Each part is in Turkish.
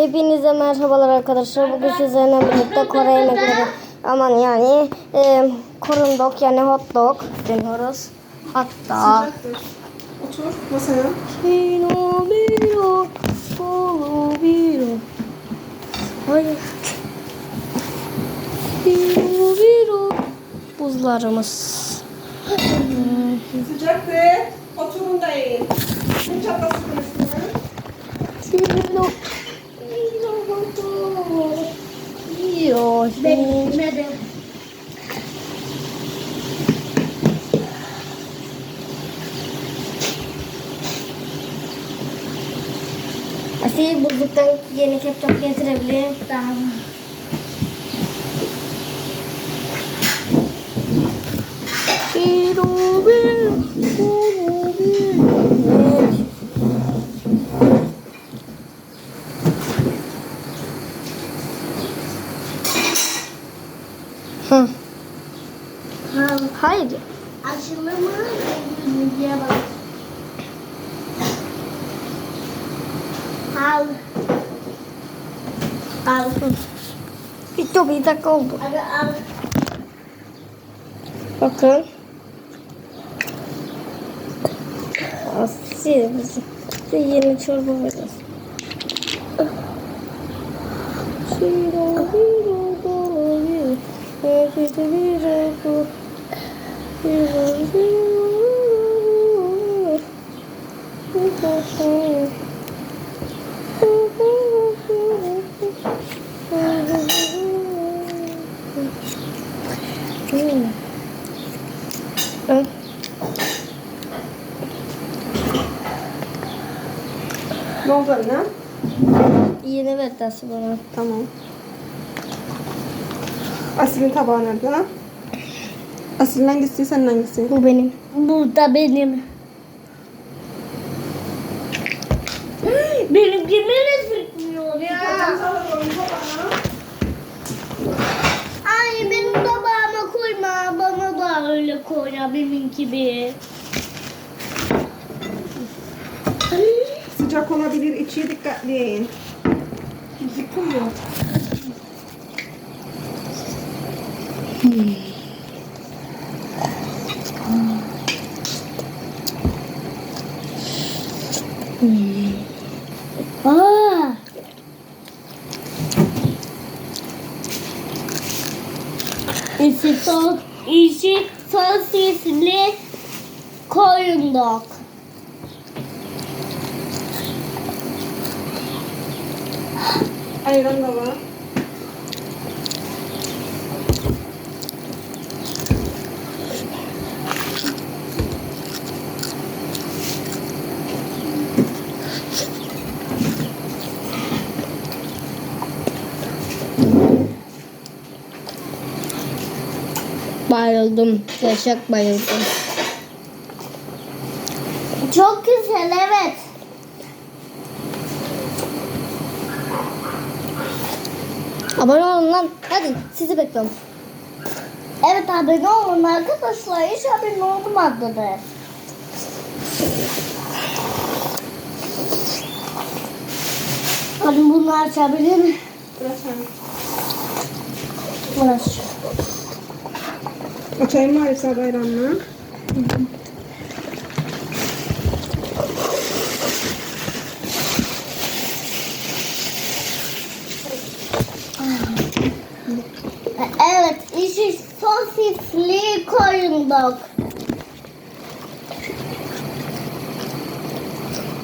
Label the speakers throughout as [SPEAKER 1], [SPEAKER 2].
[SPEAKER 1] Hepinize merhabalar arkadaşlar. Bugün sizlerle birlikte Kore yemekleri aman yani e, korun dog yani hot dog deniyoruz. Hatta.
[SPEAKER 2] Otur masaya.
[SPEAKER 1] Kino biro, solo biro. Hayır. Biro biro. Buzlarımız.
[SPEAKER 2] Sıcaktır. Oturun da yiyin. Kim çatlasın üstüne?
[SPEAKER 1] Biro. Biro. Biro. Asil buzluktan yeni ketçap getirebilirim. Tamam. Biro, biro, biro, biro. Hı. Hayır.
[SPEAKER 3] Aşılı mı? Yüzüye bak. Al. Al.
[SPEAKER 1] Bitti bir dakika oldu. Bakın. Asil bize size yeni çorba vereceğiz. Şiro, biro, dolu, biro. Herkese biro, bu. Biro, biro. Hmm. Hı.
[SPEAKER 2] Anne?
[SPEAKER 1] Yeni ver dersi bana.
[SPEAKER 2] Tamam. Asil'in tabağı nerede lan? Asil'in hangisi, senin hangisi?
[SPEAKER 1] Bu benim.
[SPEAKER 3] Bu da benim. Benimki beni sıkmıyor ya. Ay benim tabağıma koyma. Bana da öyle koy ya benimki gibi.
[SPEAKER 2] Sıcak olabilir, içi dikkatli yiyin.
[SPEAKER 3] Yıkılıyor. Aa. İşi sos, işi sosisli koyun dog.
[SPEAKER 2] Ayran da var.
[SPEAKER 1] Bayıldım. Yaşak bayıldım.
[SPEAKER 3] Çok güzel evet.
[SPEAKER 1] Abone olun lan. Hadi sizi bekliyorum.
[SPEAKER 3] Evet abone olun arkadaşlar. Hiç abone olmadılar. Hadi bunu açabilir mi?
[SPEAKER 2] Biraz sen.
[SPEAKER 3] Burası.
[SPEAKER 2] Açayım mı Arif abi ayranla?
[SPEAKER 3] Evet, işi sosisli koyun dog.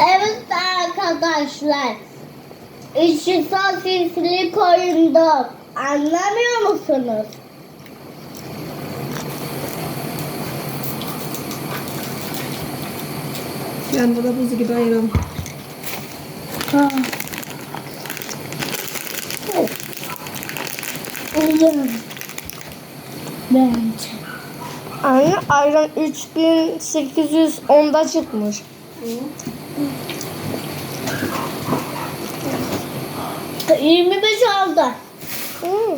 [SPEAKER 3] Evet arkadaşlar. İşi sosisli koyun dog. Anlamıyor musunuz?
[SPEAKER 2] Yanında da buz gibi ayran.
[SPEAKER 3] Uyum. Bence.
[SPEAKER 1] Anne ayran 3810'da çıkmış.
[SPEAKER 3] Hı. 25 oldu.
[SPEAKER 1] Hmm.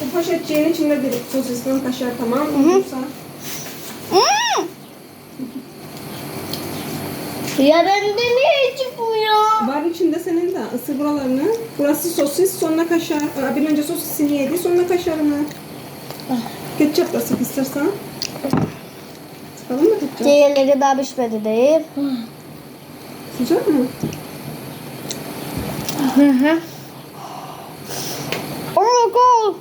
[SPEAKER 2] Bu poşetçiğin içinde bir sosisli kaşar tamam mı? Olursa
[SPEAKER 1] Hmm.
[SPEAKER 3] Ya bende niye çıkmıyor?
[SPEAKER 2] Var içinde senin de. Isır buralarını. Burası sosis, sonra kaşar. Aa, Bir önce sosisini yedi, sonra kaşarını. Ketçap da sık istersen.
[SPEAKER 1] Diğerleri daha pişmedi değil.
[SPEAKER 2] Sıcak mı?
[SPEAKER 1] Hı hı. Oh my god.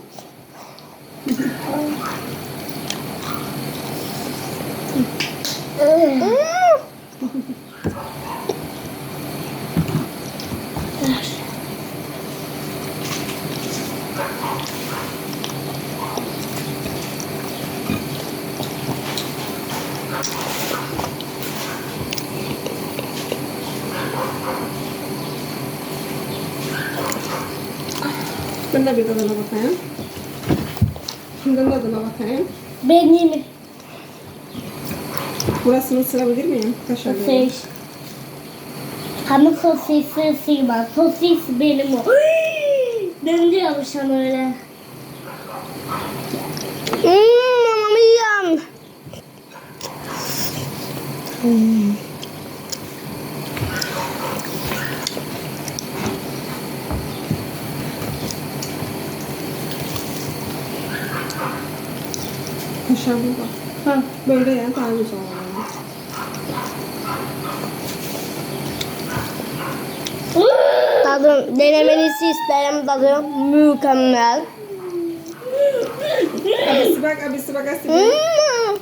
[SPEAKER 1] Mm.
[SPEAKER 2] De bir tadına bakayım. Şundan tadına bakayım.
[SPEAKER 3] Benim
[SPEAKER 2] Burasını ısırabilir miyim? Kaşarlı.
[SPEAKER 3] sosis. Ama sosisi ısırma. Sosis benim o. Ben diyormuşum öyle.
[SPEAKER 1] Mmm, mamma mia.
[SPEAKER 2] Kaşar burada.
[SPEAKER 3] Ha.
[SPEAKER 2] Böyle ya daha güzel oluyor.
[SPEAKER 1] Tadım denemenizi isterim tadı mükemmel.
[SPEAKER 2] Abisi bak, abisi bak, abisi bak.
[SPEAKER 1] Mm.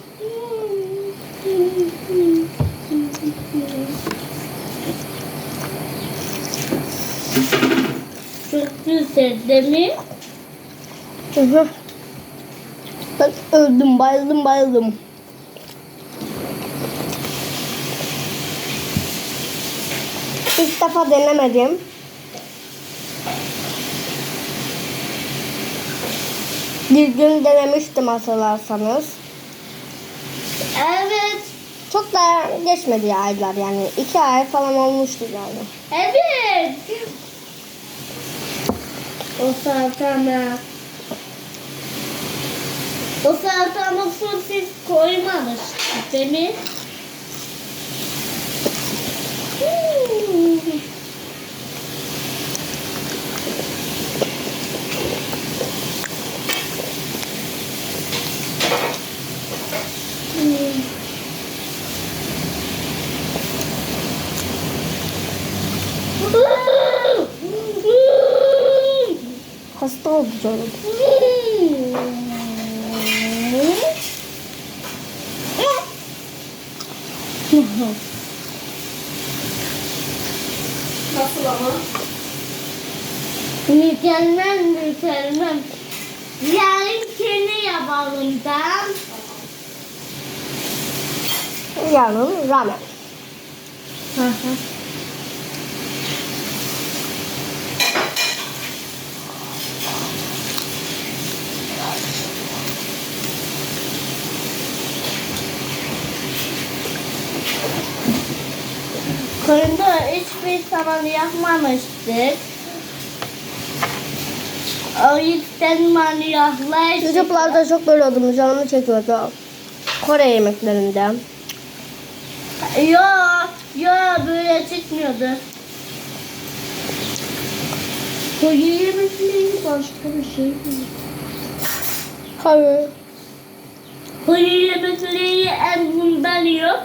[SPEAKER 3] Çok güzel değil mi?
[SPEAKER 1] Hı hı. Ben öldüm, bayıldım, bayıldım. İlk defa denemedim. Bir gün denemiştim hatırlarsanız.
[SPEAKER 3] Evet.
[SPEAKER 1] Çok da geçmedi ya aylar yani. iki ay falan olmuştu yani.
[SPEAKER 3] Evet. O salatama. O salatama sosis koymamış. Değil mi? Hmm. Hmm.
[SPEAKER 1] Hasta oldu canım.
[SPEAKER 2] Nasıl ama?
[SPEAKER 3] Mükemmel mükemmel. Yarın kendi yapalım tamam.
[SPEAKER 1] Yarın ramen.
[SPEAKER 3] Fırında hiçbir zaman yapmamıştık. O yüzden manyaklar
[SPEAKER 1] YouTube'larda çok görüyordum canımı çekiyordu. Kore yemeklerinde.
[SPEAKER 3] Yo yo böyle çıkmıyordu. Bu yemekleri başka bir şey mi?
[SPEAKER 1] Hayır.
[SPEAKER 3] Bu yemekleri en bundan yok.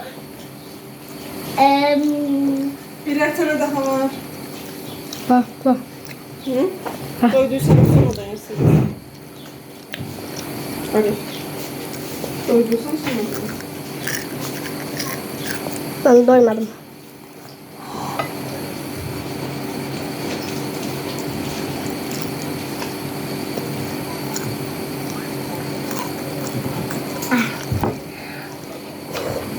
[SPEAKER 3] Em,
[SPEAKER 2] Birer tane daha var.
[SPEAKER 1] Bak bak.
[SPEAKER 2] Hı? Doyduysanız sonra da yersiniz. Hadi. Doyduysan sonra da.
[SPEAKER 1] Ben doymadım.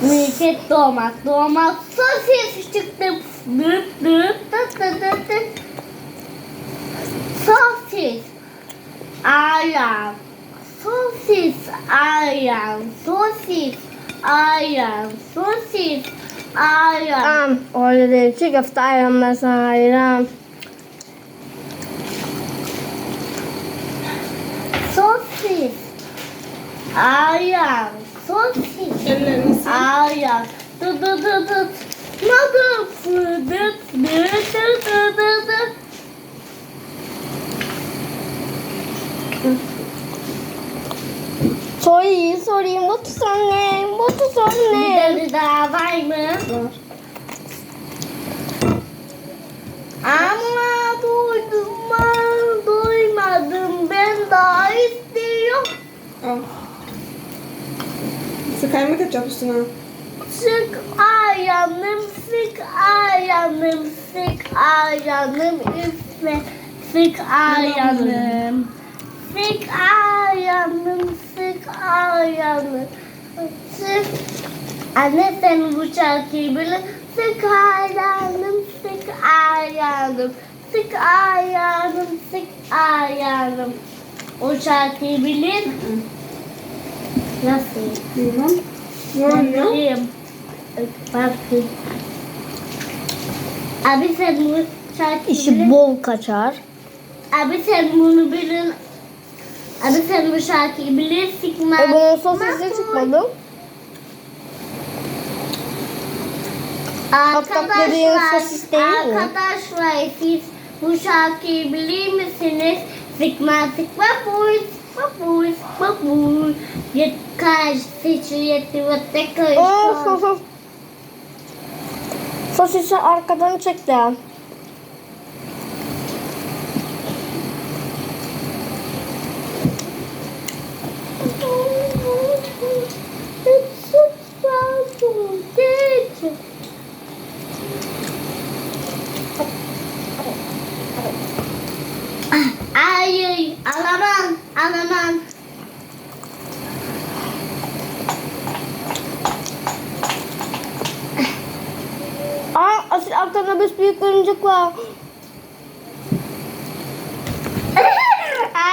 [SPEAKER 3] Milket doğmak, doğmak sosis çıktı. Dıt dıt dıt dıt dıt dıt. Sosis. Ayran. Sosis. Ayran. Sosis. Ayran. Sosis. Ayran.
[SPEAKER 1] Tamam. Öyle değil. Çiğ köfte ayran ben sana ayran.
[SPEAKER 3] Sosis. Ayran. Sosis.
[SPEAKER 2] Ellerini sil.
[SPEAKER 3] Ayran. Dıt dıt dıt dıt. sıkmadım. Fıdık dıt dıt dıt dıt dıt.
[SPEAKER 1] Sorry, sorry. What's your name? What's your
[SPEAKER 3] Bir de daha var mı?
[SPEAKER 2] Var.
[SPEAKER 3] Ama duydum ben duymadım. Ben daha istiyorum.
[SPEAKER 2] Al. Sıkayım mı ketçap üstüne?
[SPEAKER 3] Sık ayağım, sık ayağım, sık ayağım, üfle, sık ayağım. Sık ayağım, sık ayağım, sık. Anne sen bu şarkıyı. Sık ayağım, sık ayağım, sık ayağım, sık ayağım. O şarkıyı bilir. Nasıl?
[SPEAKER 2] Bilmem. Ne.
[SPEAKER 3] Bak. Abi sen bu şarkıyı
[SPEAKER 1] İşi bol kaçar.
[SPEAKER 3] Abi sen bunu bilin. Abi sen bu şarkıyı bilirsin?
[SPEAKER 1] E bunun çıkmadı. Dediğin sosis değil mi?
[SPEAKER 3] Arkadaşlar siz bu şarkıyı bilir misiniz? Sıkma sıkma buy, sıkma buy, sıkma buy. Yet kaç seçi yeti ve tek
[SPEAKER 1] Oh, Sosisi arkadan çekti. Arkada bir büyük örümcek var.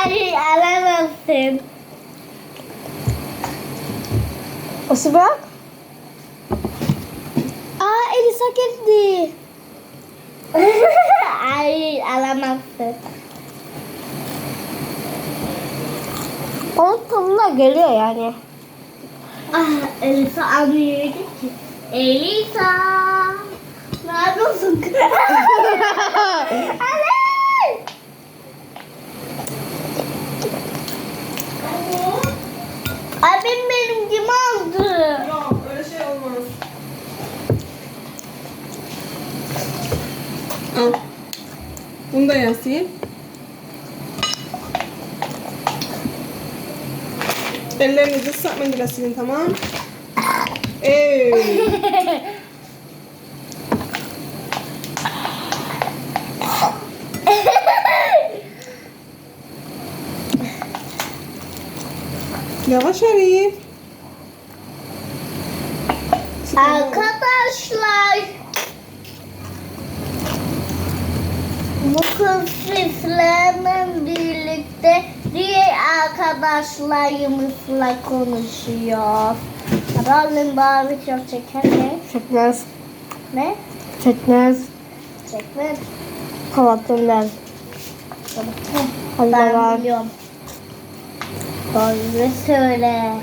[SPEAKER 3] Ay, alamazsın.
[SPEAKER 1] Asil bak. Aa, Elisa geldi.
[SPEAKER 3] Ay, alamazsın.
[SPEAKER 1] Balık tadında geliyor yani.
[SPEAKER 3] Ah, Elisa anlıyor ki. Elisa. Yapıyorsun? Ale! Abim benim gibi aldı.
[SPEAKER 2] Yok öyle şey olmaz. Al. Bunu da yazayım. Ellerinizi ıslak mendille silin tamam. Ey. Yavaş Arif.
[SPEAKER 3] Arkadaşlar bu kız sizlerle birlikte diğer arkadaşlarımızla konuşuyor. Rolün bağlı çok çeker mi?
[SPEAKER 1] Çekmez.
[SPEAKER 3] Ne?
[SPEAKER 1] Çekmez.
[SPEAKER 3] Çekmez.
[SPEAKER 1] Hadi
[SPEAKER 3] Ben
[SPEAKER 1] devam.
[SPEAKER 3] biliyorum. Doğru söyle.